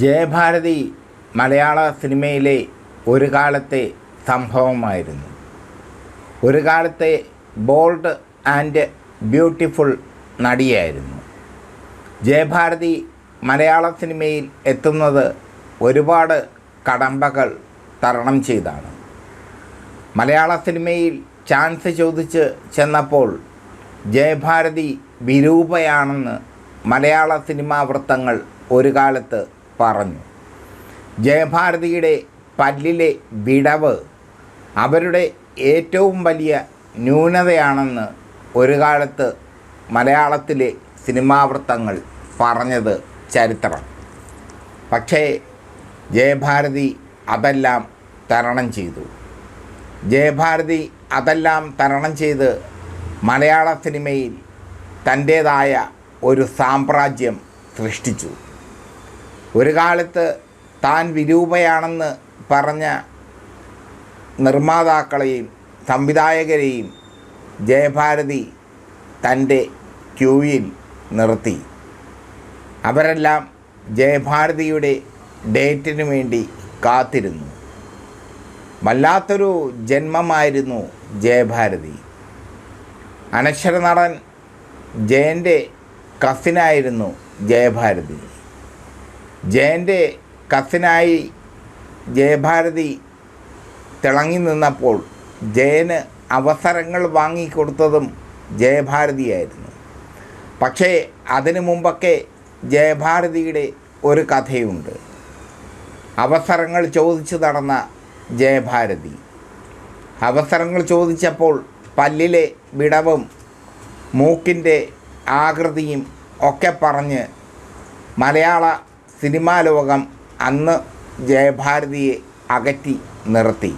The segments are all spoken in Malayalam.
ജയഭാരതി മലയാള സിനിമയിലെ ഒരു കാലത്തെ സംഭവമായിരുന്നു. ഒരു കാലത്തെ ബോൾഡ് ആൻഡ് ബ്യൂട്ടിഫുൾ നടിയായിരുന്നു. ജയഭാരതി മലയാള സിനിമയിൽ എത്തുന്നത് ഒരുപാട് കടമ്പകൾ തരണം ചെയ്താണ്. മലയാള സിനിമയിൽ ചാൻസ് ചോദിച്ച് ചെന്നപ്പോൾ ജയഭാരതി വിരൂപയാണെന്ന് മലയാള സിനിമാ വൃത്തങ്ങൾ ഒരു കാലത്ത് പറഞ്ഞു. ജയഭാരതിയുടെ പല്ലിലെ വിടവ് അവരുടെ ഏറ്റവും വലിയ ന്യൂനതയാണെന്ന് ഒരു കാലത്ത് മലയാളത്തിലെ സിനിമാ വൃത്തങ്ങൾ പറഞ്ഞത് ചരിത്രം. പക്ഷേ ജയഭാരതി അതെല്ലാം തരണം ചെയ്തു. ജയഭാരതി അതെല്ലാം തരണം ചെയ്ത് മലയാള സിനിമയിൽ തന്റേതായ ഒരു സാമ്രാജ്യം സൃഷ്ടിച്ചു. ഒരു കാലത്ത് താൻ വിരൂപയാണെന്ന് പറഞ്ഞ നിർമ്മാതാക്കളെയും സംവിധായകരെയും ജയഭാരതി തന്റെ ക്യൂയിൽ നിർത്തി. അവരെല്ലാം ജയഭാരതിയുടെ ഡേറ്റിനു വേണ്ടി കാത്തിരുന്നു. വല്ലാത്തൊരു ജന്മമായിരുന്നു ജയഭാരതി. അനശ്വര നടൻ ജയന്റെ കസിനായിരുന്നു ജയഭാരതി. ജയന്റെ കസിനായി ജയഭാരതി തിളങ്ങി നിന്നപ്പോൾ ജയന് അവസരങ്ങൾ വാങ്ങിക്കൊടുത്തതും ജയഭാരതിയായിരുന്നു. പക്ഷേ അതിനു മുമ്പൊക്കെ ജയഭാരതിയുടെ ഒരു കഥയുണ്ട്. അവസരങ്ങൾ ചോദിച്ചു നടന്ന ജയഭാരതി. അവസരങ്ങൾ ചോദിച്ചപ്പോൾ പല്ലിലെ വിടവും മൂക്കിന്റെ ആകൃതിയും ഒക്കെ പറഞ്ഞ് മലയാള സിനിമാ ലോകം അന്ന് ജയഭാരതിയെ അകറ്റി നിർത്തി.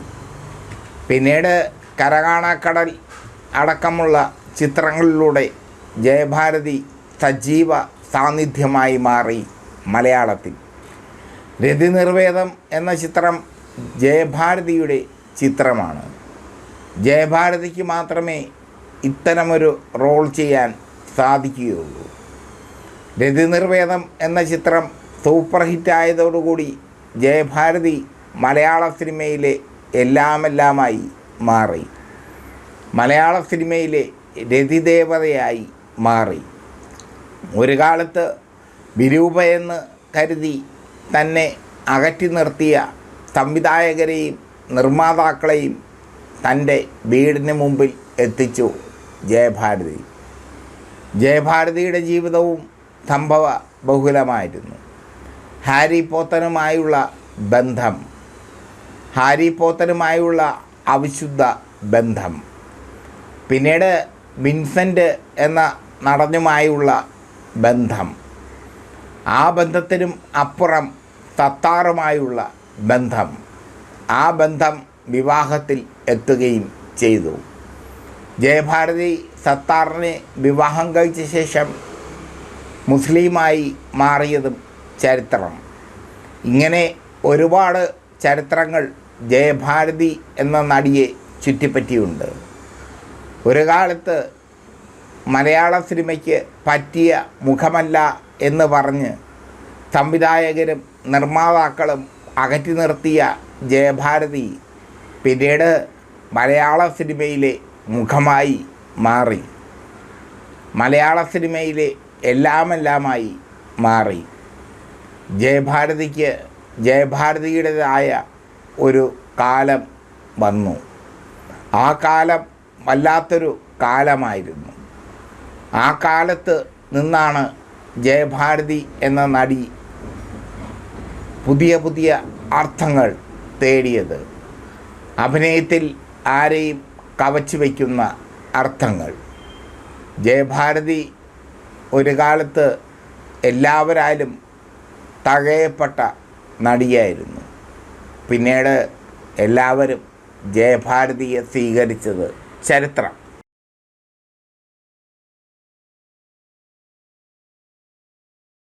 പിന്നീട് കരകാണക്കടൽ അടക്കമുള്ള ചിത്രങ്ങളിലൂടെ ജയഭാരതി സജീവ സാന്നിധ്യമായി മാറി മലയാളത്തിൽ. രതി നിർവേദം എന്ന ചിത്രം ജയഭാരതിയുടെ ചിത്രമാണ്. ജയഭാരതിക്ക് മാത്രമേ ഇത്തരമൊരു റോൾ ചെയ്യാൻ സാധിക്കുകയുള്ളൂ. രതിനിർവേദം എന്ന ചിത്രം സൂപ്പർ ഹിറ്റായതോടുകൂടി ജയഭാരതി മലയാള സിനിമയിലെ എല്ലാമെല്ലാമായി മാറി. മലയാള സിനിമയിലെ രതിദേവതയായി മാറി. ഒരു കാലത്ത് വിരൂപയെന്ന് കരുതി തന്നെ അകറ്റി നിർത്തിയ സംവിധായകരെയും നിർമ്മാതാക്കളെയും തന്റെ വീടിന് മുമ്പിൽ എത്തിച്ചു ജയഭാരതി. ജയഭാരതിയുടെ ജീവിതവും സംഭവ ബഹുലമായിരുന്നു. ഹാരി പോത്തനുമായുള്ള ബന്ധം. ഹാരി പോത്തനുമായുള്ള അവിശുദ്ധ ബന്ധം. പിന്നീട് വിൻസെന്റ് എന്ന നടനുമായുള്ള ബന്ധം. ആ ബന്ധത്തിനും അപ്പുറം തത്താറുമായുള്ള ബന്ധം. ആ ബന്ധം വിവാഹത്തിൽ എത്തുകയും ചെയ്തു. ജയഭാരതി സത്താറിനെ വിവാഹം കഴിച്ച ശേഷം മുസ്ലിമായി മാറിയതും ചരിത്രം. ഇങ്ങനെ ഒരുപാട് ചരിത്രങ്ങൾ ജയഭാരതി എന്ന നടിയെ ചുറ്റിപ്പറ്റിയുണ്ട്. ഒരു കാലത്ത് മലയാള സിനിമയ്ക്ക് പറ്റിയ മുഖമല്ല എന്ന് പറഞ്ഞ് സംവിധായകരും നിർമ്മാതാക്കളും അകറ്റി നിർത്തിയ ജയഭാരതി പിന്നീട് മലയാള സിനിമയിലെ മുഖമായി മാറി. മലയാള സിനിമയിലെ എല്ലാമെല്ലാമായി മാറി. ജയഭാരതിക്ക് ജയഭാരതിയുടേതായ ഒരു കാലം വന്നു. ആ കാലം വല്ലാത്തൊരു കാലമായിരുന്നു. ആ കാലത്ത് നിന്നാണ് ജയഭാരതി എന്ന നടി പുതിയ പുതിയ അർത്ഥങ്ങൾ തേടിയത്. അഭിനയത്തിൽ ആരെയും കവച്ചു വയ്ക്കുന്ന അർത്ഥങ്ങൾ. ജയഭാരതി ഒരു കാലത്ത് എല്ലാവരാലും തഴയപ്പെട്ട നടിയായിരുന്നു. പിന്നീട് എല്ലാവരും ജയഭാരതിയെ സ്വീകരിച്ചത് ചരിത്രം.